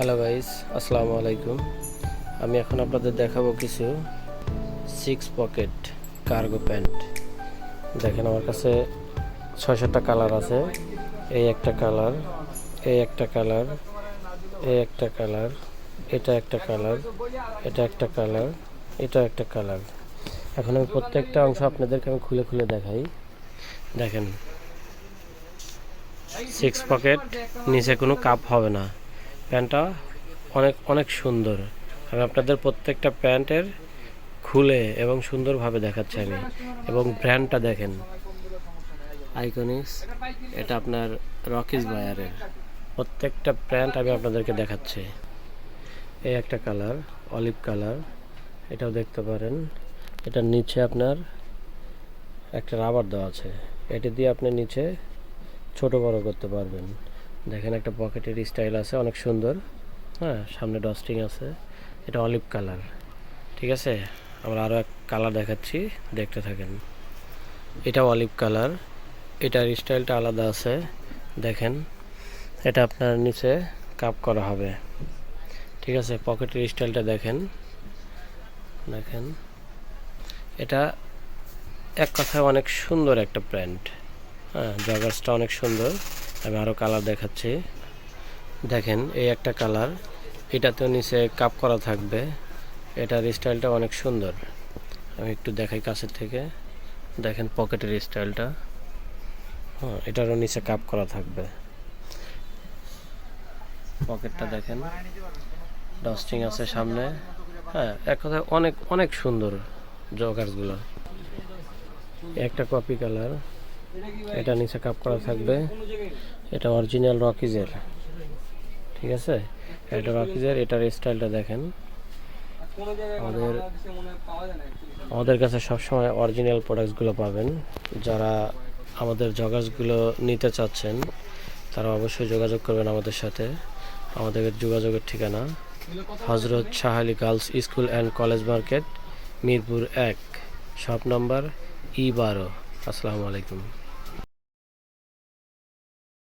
Hello guys আসসালামু আলাইকুম আমি এখন আপনাদের দেখাবো কিছু সিক্স পকেট কার্গো প্যান্ট দেখেন, আমার কাছে ছয় সাতটা কালার আছে। এই একটা কালার এই একটা কালার এই একটা কালার এটা একটা কালার এটা একটা কালার এটা একটা কালার এখন আমি প্রত্যেকটা অংশ আপনাদেরকে আমি খুলে খুলে দেখাই। দেখেন সিক্স পকেট নিচে কোনো কাপ হবে না। প্যান্টটা অনেক অনেক সুন্দর। আমি আপনাদের প্রত্যেকটা প্যান্টের খুলে এবং সুন্দরভাবে দেখাচ্ছি আমি। এবং ব্র্যান্ডটা দেখেন। আইকনিক্স এটা আপনার রকিস বায়ারের প্রত্যেকটা প্যান্ট আমি আপনাদেরকে দেখাচ্ছি। এই একটা কালার অলিভ কালার এটাও দেখতে পারেন। এটার নিচে আপনার একটা রাবার দেওয়া আছে। এটি দিয়ে আপনি নিচে ছোট বড় করতে পারবেন। দেখেন একটা পকেটের স্টাইল আছে, অনেক সুন্দর। হ্যাঁ সামনে ডস্টিং আছে। এটা অলিভ কালার ঠিক আছে? আমরা আরও এক কালার দেখাচ্ছি, দেখতে থাকেন। এটা অলিভ কালার এটার স্টাইলটা আলাদা আছে। দেখেন, এটা আপনার নিচে কাপ করা হবে। ঠিক আছে, পকেটের স্টাইলটা দেখেন। দেখেন, এটা এক কথায় অনেক সুন্দর একটা প্যান্ট। হ্যাঁ জগার্সটা অনেক সুন্দর। আমি আরও কালার দেখাচ্ছি। দেখেন, এই একটা কালার এটাতেও নিচে কাপ করা থাকবে। এটার স্টাইলটা অনেক সুন্দর। আমি একটু দেখাই কাছের থেকে। দেখেন পকেটের স্টাইলটা হ্যাঁ এটারও নিচে কাপ করা থাকবে। পকেটটা দেখেন। ডাস্টিং আছে সামনে। হ্যাঁ এক কথায় অনেক অনেক সুন্দর জগার্সগুলো একটা কপি কালার এটা নিচে কাপ করা থাকবে। এটা অরিজিনাল রকিজের ঠিক আছে? এটা রকিজের এটার স্টাইলটা দেখেন। আমাদের আমাদের কাছে সবসময় অরিজিনাল প্রোডাক্টসগুলো পাবেন। যারা আমাদের জগাসগুলো নিতে চাচ্ছেন, তারা অবশ্যই যোগাযোগ করবেন আমাদের সাথে। আমাদের যোগাযোগের ঠিকানা Hazrat Shah Ali girls school and college market, Mirpur এক। শপ নাম্বার ই বারো। আসসালামু আলাইকুম।